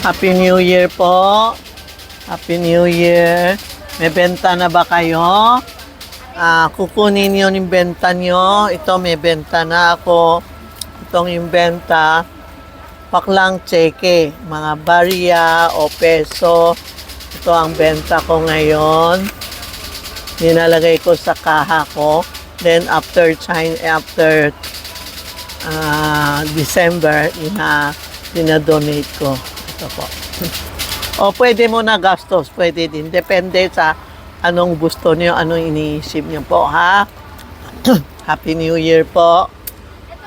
Happy New Year po. Happy New Year. May benta na ba kayo? Ah, kukunin yun yung benta nyo. Ito may benta na ako. Itong yung benta. Paklang cheque. Mga barya o peso. Ito ang benta ko ngayon. Ninalagay ko sa kaha ko. Then after China, after ah, December, ina, dinadonate ko. Ito po. o pwede mo na gastos, pwede din. Depende sa anong gusto niyo, anong iniisip niyo po, ha? Happy New Year po.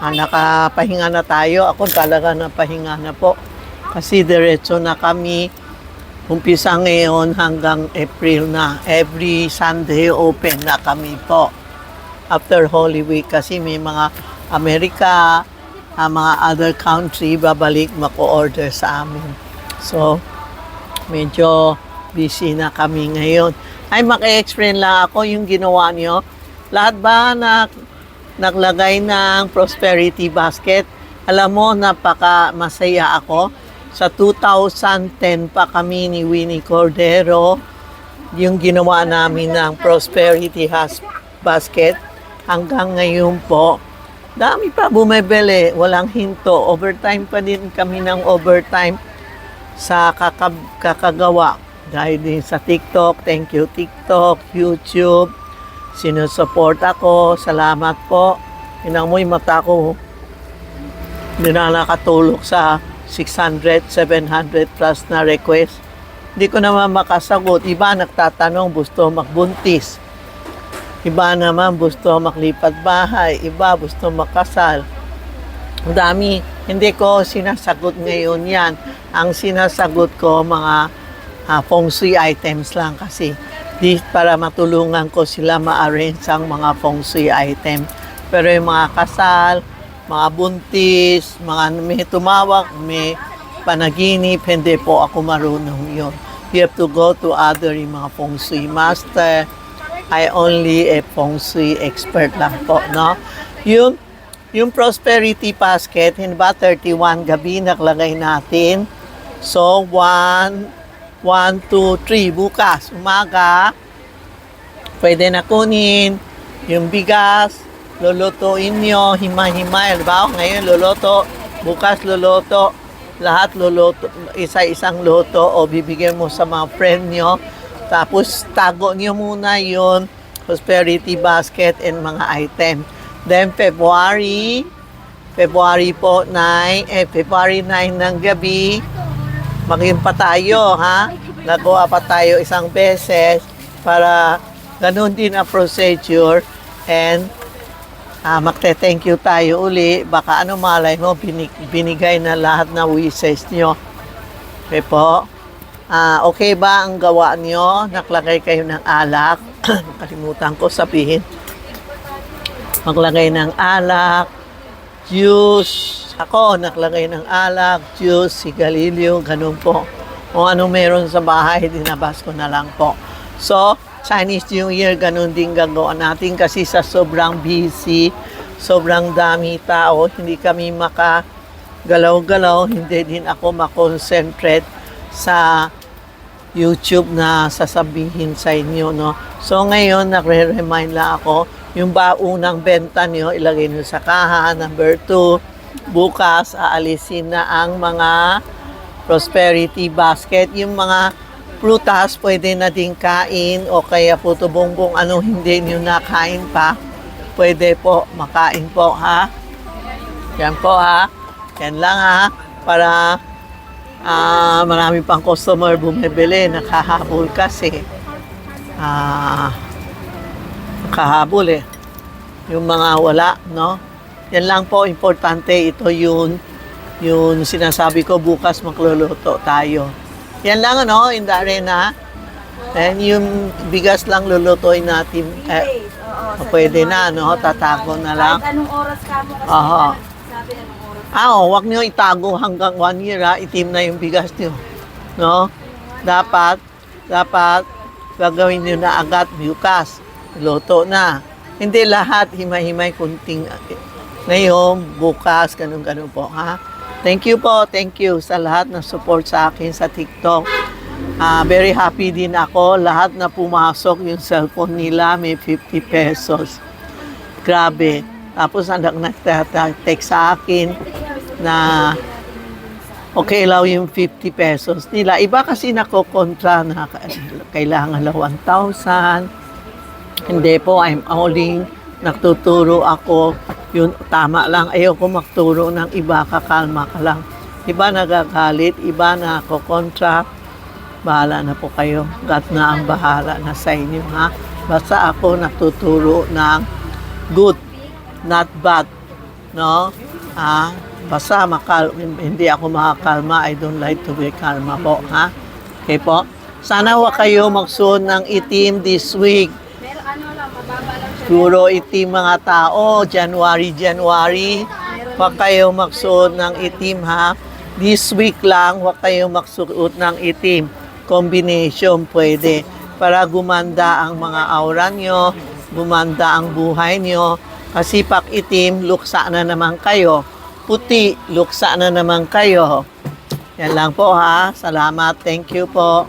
Ah, nakapahinga na tayo. Ako talaga napahinga na po. Kasi diretso na kami. Umpisa ngayon hanggang April na. Every Sunday open na kami po. After Holy Week kasi may mga Amerika, ah, mga other country babalik mako-order sa amin. So, medyo busy na kami ngayon. Ay, maki-explain lang ako yung ginawa nyo. Lahat ba na naglagay ng prosperity basket? Alam mo, napaka masaya ako. Sa 2010 pa kami ni Winnie Cordero, yung ginawa namin ng prosperity basket hanggang ngayon po. Dami pa bumibili, walang hinto. Overtime pa din kami ng overtime sa kakab- kakagawa. Dahil din sa TikTok, thank you TikTok, YouTube. Sinusupport ako, salamat po. Inang mo mata ko. Hindi na nakatulog sa 600, 700 plus na request. Hindi ko naman makasagot. Iba nagtatanong, gusto magbuntis. Iba naman gusto maklipat bahay. Iba gusto makasal. Ang dami. Hindi ko sinasagot ngayon yan. Ang sinasagot ko mga ah, feng shui items lang kasi di para matulungan ko sila ma-arrange ang mga feng shui item. Pero yung mga kasal, mga buntis, mga may tumawag, may panaginip, hindi po ako marunong yun. You have to go to other yung mga feng shui master. I only a feng shui expert lang po, no? Yung yung prosperity basket, hindi ba 31 gabi naglagay natin. So, 1, 1, 2, 3, bukas, umaga, pwede na kunin yung bigas, lulutuin nyo, hima-hima, ba? Ngayon, luluto, bukas luluto, lahat luluto, isa-isang luto o bibigyan mo sa mga friend nyo. Tapos, tago nyo muna yun, prosperity basket and mga item. Then, February, February po 9, eh, February 9 ng gabi, maging pa tayo, ha? Nagawa pa tayo isang beses para ganun din ang procedure and ah, magte-thank you tayo uli. Baka ano malay mo, binig, binigay na lahat na wishes nyo. Okay po? Ah, okay ba ang gawa nyo? Naglagay kayo ng alak. Nakalimutan ko sabihin. Maglagay ng alak, juice. Ako, naglagay ng alak, juice, sigalilyo, ganun po. Kung anong meron sa bahay, dinabas ko na lang po. So, Chinese New Year, ganun din gagawa natin kasi sa sobrang busy, sobrang dami tao, hindi kami makagalaw-galaw, hindi din ako makonsentrate sa YouTube na sasabihin sa inyo, no? So, ngayon, nagre-remind lang ako, yung ba unang benta nyo, ilagay nyo sa kaha. Number two, bukas, aalisin na ang mga prosperity basket. Yung mga prutas, pwede na din kain o kaya puto bongbong anong hindi nyo nakain pa. Pwede po, makain po, ha? Yan po, ha? Yan lang, ha? Para ah marami pang customer bumibili, nakahabol kasi. Ah, nakahabol eh. Yung mga wala, no? Yan lang po, importante. Ito yun, yung sinasabi ko bukas magluluto tayo. Yan lang, ano, in the arena. And yung bigas lang lulutuin natin. Eh, Oo, pwede na, no? Tatago na lang. Kahit anong oras ka mo kasi Aha. sabi oras. Ah, oh, wag niyo itago hanggang one year ha. Itim na yung bigas niyo. No? Dapat, dapat gagawin niyo na agad bukas. Luto na. Hindi lahat himay-himay kunting ngayon, bukas, ganun-ganun po, ha? Thank you po, thank you sa lahat na support sa akin sa TikTok. Ah, very happy din ako. Lahat na pumasok yung cellphone nila, may 50 pesos. Grabe. Tapos ang nagtatext sa akin na okay lang yung 50 pesos nila. Iba kasi nakokontra na kailangan lang 1,000. Hindi po, I'm only nagtuturo ako. Yun, tama lang. Ayoko magturo ng iba, kakalma ka lang. Iba nagagalit, iba nakokontra. Bahala na po kayo. God na ang bahala na sa inyo, ha? Basta ako natuturo ng good, not bad. No? Ah, basta makal hindi ako makakalma. I don't like to be kalma po, ha? Okay po? Sana wa kayo magsuot ng itim this week. Pero ano lang, mababa lang. Puro itim mga tao, January, January. Huwag kayo magsuot ng itim ha. This week lang, huwag kayo magsuot ng itim. Combination pwede. Para gumanda ang mga aura nyo, gumanda ang buhay nyo. Kasi pag itim, luksa na naman kayo. Puti, luksa na naman kayo. Yan lang po ha. Salamat. Thank you po.